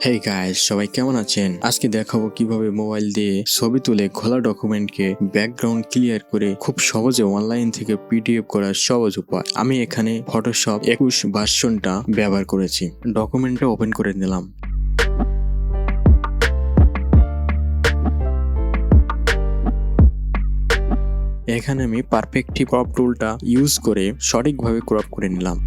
Hey guys সবাই কেমন আছেন? আজকে দেখাবো কীভাবে মোবাইল দিয়ে ছবি তুলে খোলা ডকুমেন্টকে ব্যাকগ্রাউন্ড ক্লিয়ার করে খুব সহজে অনলাইন থেকে পিডিএফ করার সহজ উপায়। আমি এখানে ফটোশপ একুশ ভার্সনটা ব্যবহার করেছি। ডকুমেন্টটা ওপেন করে নিলাম। এখানে আমি পারফেক্টলি ক্রপ টুলটা ইউজ করে সঠিকভাবে ক্রপ করে নিলাম।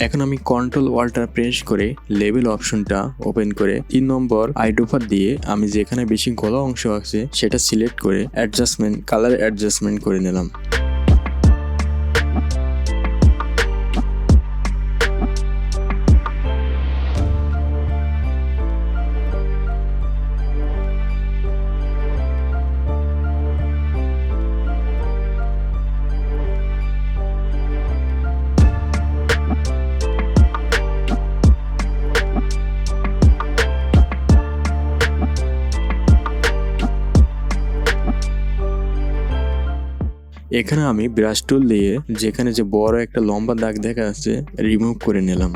এখন আমি কন্ট্রোল ওয়ালটা প্রেস করে লেভেল অপশনটা ওপেন করে তিন নম্বর আইডোফার দিয়ে আমি যেখানে বেশি গলা অংশ আছে সেটা সিলেক্ট করে অ্যাডজাস্টমেন্ট কালার অ্যাডজাস্টমেন্ট করে নিলাম। এখানে আমি ব্রাশ টুল দিয়ে যেখানে যে বড় একটা লম্বা দাগ দেখা আছে রিমুভ করে নিলাম।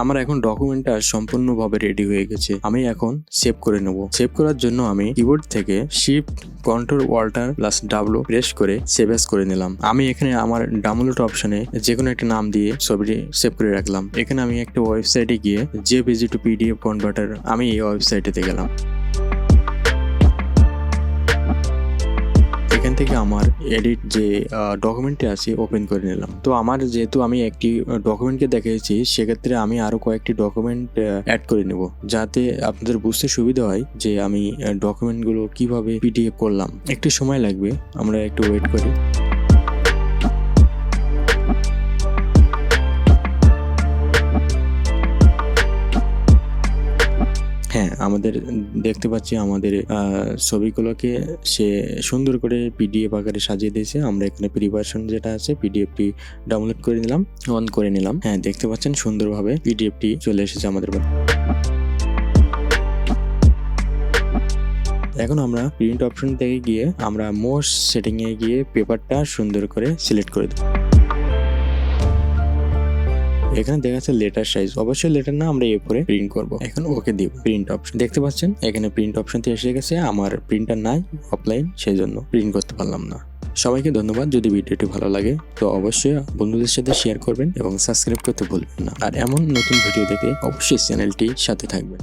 আমার এখন ডকুমেন্টটা সম্পূর্ণভাবে রেডি হয়ে গেছে। আমি এখন সেভ করে নেব। সেভ করার জন্য আমি কিবোর্ড থেকে shift control alter plus W press করে সেভ এস করে নিলাম। আমি এখানে আমার ডাউনলোড অপশনে যে কোনো একটা নাম দিয়ে ছবিটি সেভ করে রাখলাম। এখানে আমি একটা ওয়েবসাইটে গিয়ে যে পেজি টু পিডিএফ কনভার্টার আমি এই ওয়েবসাইটেতে গেলাম। এখান থেকে আমার এডিট যে ডকুমেন্টটি আছে ওপেন করে নিলাম। তো আমার যেহেতু আমি একটি ডকুমেন্টকে দেখেছি সেক্ষেত্রে আমি আরও কয়েকটি ডকুমেন্ট অ্যাড করে নেব। যাতে আপনাদের বুঝতে সুবিধা হয় যে, আমি ডকুমেন্টগুলো কীভাবে পিডিএফ করলাম। একটু সময় লাগবে, আমরা একটু ওয়েট করি। আমাদের দেখতে পাচ্ছি আমাদের ছবিগুলোকে সে সুন্দর করে পিডিএফ আকারে সাজিয়ে দিয়েছে। আমরা এখানে প্রিপারেশন যেটা আছে পিডিএফটি ডাউনলোড করে নিলাম। অন করে নিলাম। হ্যাঁ দেখতে পাচ্ছেন সুন্দরভাবে পিডিএফটি চলে এসেছে আমাদের। এখন আমরা প্রিন্ট অপশন থেকে গিয়ে আমরা মোস্ট সেটিং এ গিয়ে পেপারটা সুন্দর করে সিলেক্ট করে দেব। এখানে দেখা যাচ্ছে লেটার সাইজ অবশ্যই লেটার না আমরা এ পরে প্রিন্ট করব। এখন ওকে দিব প্রিন্ট অপশন দেখতে পাচ্ছেন? এখানে প্রিন্ট অপশনটি এসে গেছে। আমার প্রিন্টার নাই অফলাইন সেই জন্য প্রিন্ট করতে পারলাম না। সবাইকে ধন্যবাদ। যদি ভিডিওটি ভালো লাগে, তো অবশ্যই বন্ধুদের সাথে শেয়ার করবেন এবং সাবস্ক্রাইব করতে ভুলবেন না। আর এমন নতুন ভিডিও দেখে অবশ্যই চ্যানেলটি সাথে থাকবেন।